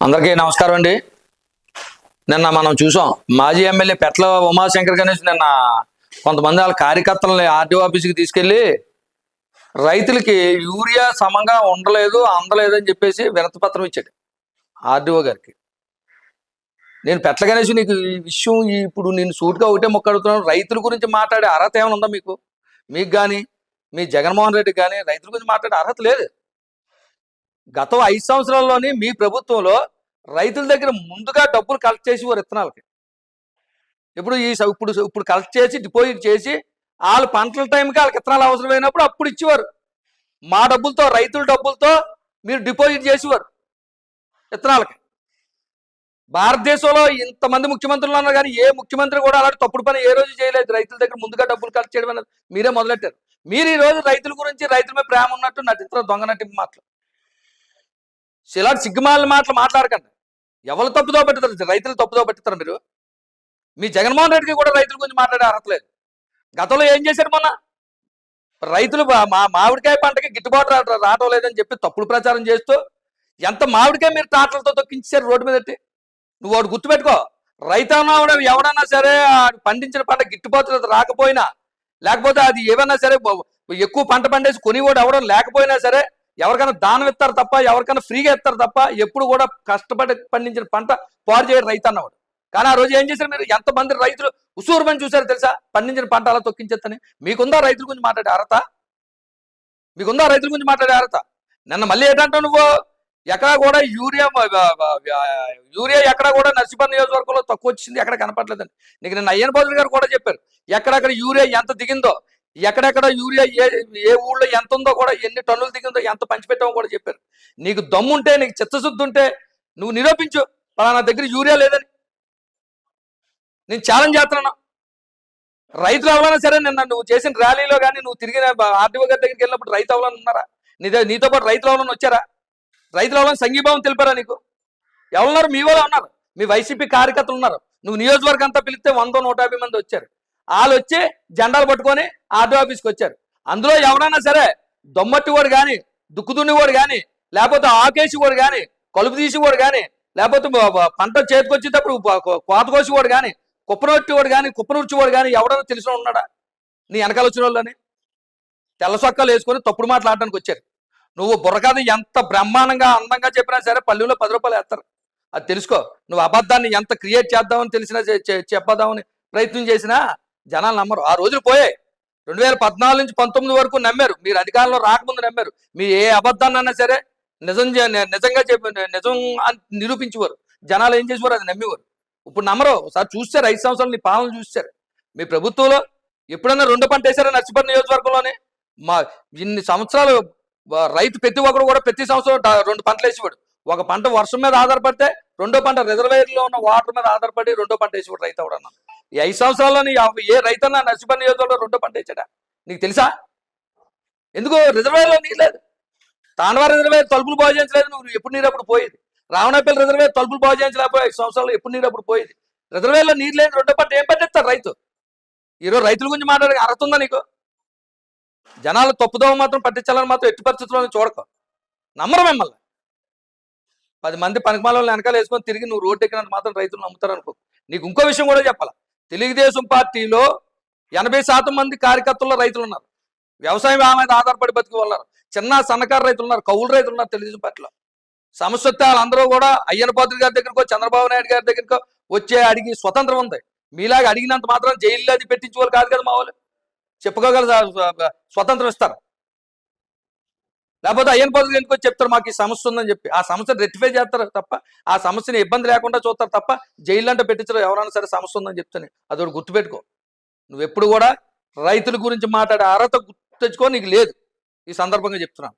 అందరికీ నమస్కారం అండి. నిన్న మనం చూసాం మాజీ ఎమ్మెల్యే పెట్ల ఉమాశంకర్ గణేష్ నిన్న కొంతమంది వాళ్ళ కార్యకర్తలని ఆర్టీఓ ఆఫీస్కి తీసుకెళ్ళి రైతులకి యూరియా సమంగా ఉండలేదు అందలేదు అని చెప్పేసి వినతిపత్రం ఇచ్చాడు ఆర్డీఓ గారికి. నేను పెట్ల గణేష్ నీకు ఈ విషయం ఇప్పుడు నేను సూటుగా ఒకటే మొక్కడుతున్నాను రైతుల గురించి మాట్లాడే అర్హత ఏమైనా ఉందా మీకు? మీకు కానీ మీ జగన్మోహన్ రెడ్డి కానీ రైతుల గురించి మాట్లాడే అర్హత లేదు. గత ఐదు సంవత్సరాల్లోని మీ ప్రభుత్వంలో రైతుల దగ్గర ముందుగా డబ్బులు కలెక్ట్ చేసి వారు విత్తనాలకి. ఇప్పుడు ఈ ఇప్పుడు ఇప్పుడు కలెక్ట్ చేసి డిపాజిట్ చేసి వాళ్ళ పంటల టైంకి వాళ్ళకి విత్తనాలు అవసరమైనప్పుడు అప్పుడు ఇచ్చేవారు. మా డబ్బులతో రైతుల డబ్బులతో మీరు డిపాజిట్ చేసేవారు విత్తనాలకి. భారతదేశంలో ఇంతమంది ముఖ్యమంత్రులు ఉన్నారు కానీ ఏ ముఖ్యమంత్రి కూడా అలాంటి తప్పుడు పని ఏ రోజు చేయలేదు. రైతుల దగ్గర ముందుగా డబ్బులు కలెక్ట్ చేయడం అనేది మీరే మొదలెట్టారు. మీరు ఈ రోజు రైతుల గురించి రైతుల మీద ప్రేమ ఉన్నట్టు నటిస్తారు దొంగ నటింపు మాటలు. ఇలాంటి సిగ్గుమాలిన మాటలు మాట్లాడకండి. ఎవరు తప్పుదో పెట్టుతారు రైతులు తప్పుదో పెట్టుతారు మీరు? మీ జగన్మోహన్ రెడ్డికి కూడా రైతుల గురించి మాట్లాడే అర్హత లేదు. గతంలో ఏం చేశారు మొన్న? రైతులు మా మామిడికాయ పంటకి గిట్టుబాటు రా- రావటం లేదని చెప్పి తప్పుడు ప్రచారం చేస్తూ ఎంత మామిడికాయ మీరు టాటలతో తొక్కించారు రోడ్డు మీద నువ్వు వాడు గుర్తుపెట్టుకో. రైతన్నా ఎవడన్నా సరే పండించిన పంట గిట్టుబాటు రాకపోయినా లేకపోతే అది ఏమన్నా సరే ఎక్కువ పంట పండేసి కొనివాడు ఎవడం లేకపోయినా సరే ఎవరికైనా దానం ఇస్తారు తప్ప ఎవరికైనా ఫ్రీగా ఇస్తారు తప్ప ఎప్పుడు కూడా కష్టపడి పండించిన పంట పాడు చేయడం రైతు అన్నవాడు. కానీ ఆ రోజు ఏం చేశారు మీరు? ఎంతమంది రైతులు ఉసూరుమని చూశారు తెలుసా? పండించిన పంట అలా తొక్కించేత్తని. మీకుందా రైతుల గురించి మాట్లాడే అర్హత? మీకుందా రైతుల గురించి మాట్లాడే అర్హత? నిన్న మళ్ళీ ఏంటంటావు నువ్వు? ఎక్కడా కూడా యూరియా యూరియా ఎక్కడా కూడా నర్సీపల్లి నియోజకవర్గంలో తక్కువ వచ్చింది ఎక్కడ కనపడలేదండి. నీకు నిన్న అయ్యన్ బాబు గారు కూడా చెప్పారు ఎక్కడెక్కడ యూరియా ఎంత దిగిందో ఎక్కడెక్కడ యూరియా ఏ ఏ ఊళ్ళో ఎంత ఉందో కూడా ఎన్ని టన్నులు దిగిందో ఎంత పంచిపెట్టామో కూడా చెప్పారు. నీకు దమ్ముంటే నీకు చిత్తశుద్ధి ఉంటే నువ్వు నిరూపించు. పలానా దగ్గర యూరియా లేదని. నేను ఛాలెంజ్ చేస్తున్నాను. రైతులు ఎవరైనా సరే నిన్న నువ్వు చేసిన ర్యాలీలో కానీ నువ్వు తిరిగిన ఆర్డీఓ గారి దగ్గరికి వెళ్ళినప్పుడు రైతు ఎవరైనా ఉన్నారా? నీ నీతో పాటు రైతులు ఎవరైనా వచ్చారా? రైతులు ఎవరైనా సంఘీభావం తెలిపారా నీకు? ఎవరున్నారు? మీ వాళ్ళు ఉన్నారు. మీ వైసీపీ కార్యకర్తలు ఉన్నారు. నువ్వు నియోజకవర్గం అంతా పిలిస్తే వంద నూట యాభై మంది వచ్చారు. వాళ్ళు వచ్చి జెండాలు పట్టుకొని ఆర్డీ ఆఫీస్కి వచ్చారు. అందులో ఎవరైనా సరే దొమ్మట్టి వాడు కానీ దుక్కుదున్ని వాడు కానీ లేకపోతే ఆకేసి వాడు కానీ కలుపు తీసి వాడు కానీ లేకపోతే పంట చేతికొచ్చేటప్పుడు కోత కోసి వాడు కానీ కుప్పనొట్టి వాడు కానీ కుప్పనూర్చి వాడు కానీ ఎవడైనా తెలిసిన ఉన్నాడా? నీ వెనకాల వచ్చిన వాళ్ళని? తెల్ల సొక్కలు వేసుకొని తప్పుడు మాట్లాడడానికి వచ్చారు. నువ్వు బుర్రకాద ఎంత బ్రహ్మాండంగా అందంగా చెప్పినా సరే పల్లెల్లో పది రూపాయలు వేస్తారు. అది తెలుసుకో. నువ్వు అబద్ధాన్ని ఎంత క్రియేట్ చేద్దామని తెలిసినా చె- చెప్పదామని ప్రయత్నం చేసినా జనాలు నమ్మరు. ఆ రోజులు పోయాయి. రెండు వేల పద్నాలుగు నుంచి పంతొమ్మిది వరకు నమ్మారు. మీరు అధికారంలో రాకముందు నమ్మారు. మీ ఏ అబద్ధాన్ని సరే నిజం నిజంగా చెప్పి నిజం అని నిరూపించేవారు. జనాలు ఏం చేసేవారు? అది నమ్మేవారు. ఇప్పుడు నమ్మరు. సార్ చూస్తారు. ఐదు సంవత్సరాలు నీ పాలన చూస్తారు. మీ ప్రభుత్వంలో ఎప్పుడైనా రెండు పంట వేసారా నర్సిపల్లి నియోజకవర్గంలోనే? మా ఇన్ని సంవత్సరాలు రైతు ప్రతి ఒక్కరు కూడా ప్రతి సంవత్సరం రెండు పంటలు వేసేవాడు. ఒక పంట వర్షం మీద ఆధారపడితే రెండో పంట రిజర్వేయర్లో ఉన్న వాటర్ మీద ఆధారపడి రెండో పంట వేసేవాడు రైతు ఎవడన్నా ఈ ఐదు సంవత్సరాల్లో నీ ఏ రైతన్నా నర్సిపల్లి నియోజకవర్గంలో రెండో పంట వేసాడా? నీకు తెలుసా? ఎందుకు రిజర్వేయర్లో నీరు లేదు. తాండవారి రిజర్వేయర్ తలుపులు బాగు చేయించలేదు నువ్వు. ఎప్పుడు నీరు అప్పుడు పోయేది? రావణపల్లి రిజర్వేయర్ తలుపులు బాగు చేయించలేకపోయి ఐదు సంవత్సరాలు ఎప్పుడు నీరు అప్పుడు పోయేది? రిజర్వేయర్లో నీరు లేని రెండో పంట ఏం పండిస్తారు రైతు? ఈరోజు రైతుల గురించి మాట్లాడే అర్హత ఉందా నీకు? జనాలు తప్పుదోవ మాత్రం పట్టించాలని మాత్రం ఎట్టి పరిస్థితుల్లో చూడకు. నమ్మరు మిమ్మల్ని. పది మంది పనికిమాల వెనకాల వేసుకొని తిరిగి నువ్వు రోడ్డు ఎక్కినంత మాత్రం రైతులు నమ్ముతారు అనుకో. నీకు ఇంకో విషయం కూడా చెప్పాలా? తెలుగుదేశం పార్టీలో ఎనభై శాతం మంది కార్యకర్తల్లో రైతులు ఉన్నారు. వ్యవసాయం మీద ఆధారపడి బతికి ఉన్నారు. చిన్న సన్నకారు రైతులు ఉన్నారు కౌలు రైతులు ఉన్నారు తెలుగుదేశం పార్టీలో. సమస్య వాళ్ళందరూ కూడా అయ్యన పాత్రి గారి దగ్గరకో చంద్రబాబు నాయుడు గారి దగ్గరకో వచ్చే అడిగి స్వతంత్రం ఉంది. మీలాగా అడిగినంత మాత్రం జైల్లో అది పెట్టించుకోవాలి కాదు కదా మా వాళ్ళు. చెప్పుకోగల స్వతంత్రం ఇస్తారు. లేకపోతే అయ్యన్ పదవులు ఎందుకో చెప్తారు? మాకు ఈ సమస్య ఉందని చెప్పి. ఆ సమస్యను రెక్టిఫై చేస్తారు తప్ప ఆ సమస్యని ఇబ్బంది లేకుండా చూస్తారు తప్ప జైలు అంటే పెట్టించరు ఎవరైనా సరే సమస్య ఉందని చెప్తాను. అదొకటి గుర్తుపెట్టుకో. నువ్వు ఎప్పుడు కూడా రైతుల గురించి మాట్లాడే అర్హత గుర్తు తెచ్చుకో నీకు లేదు. ఈ సందర్భంగా చెప్తున్నాను.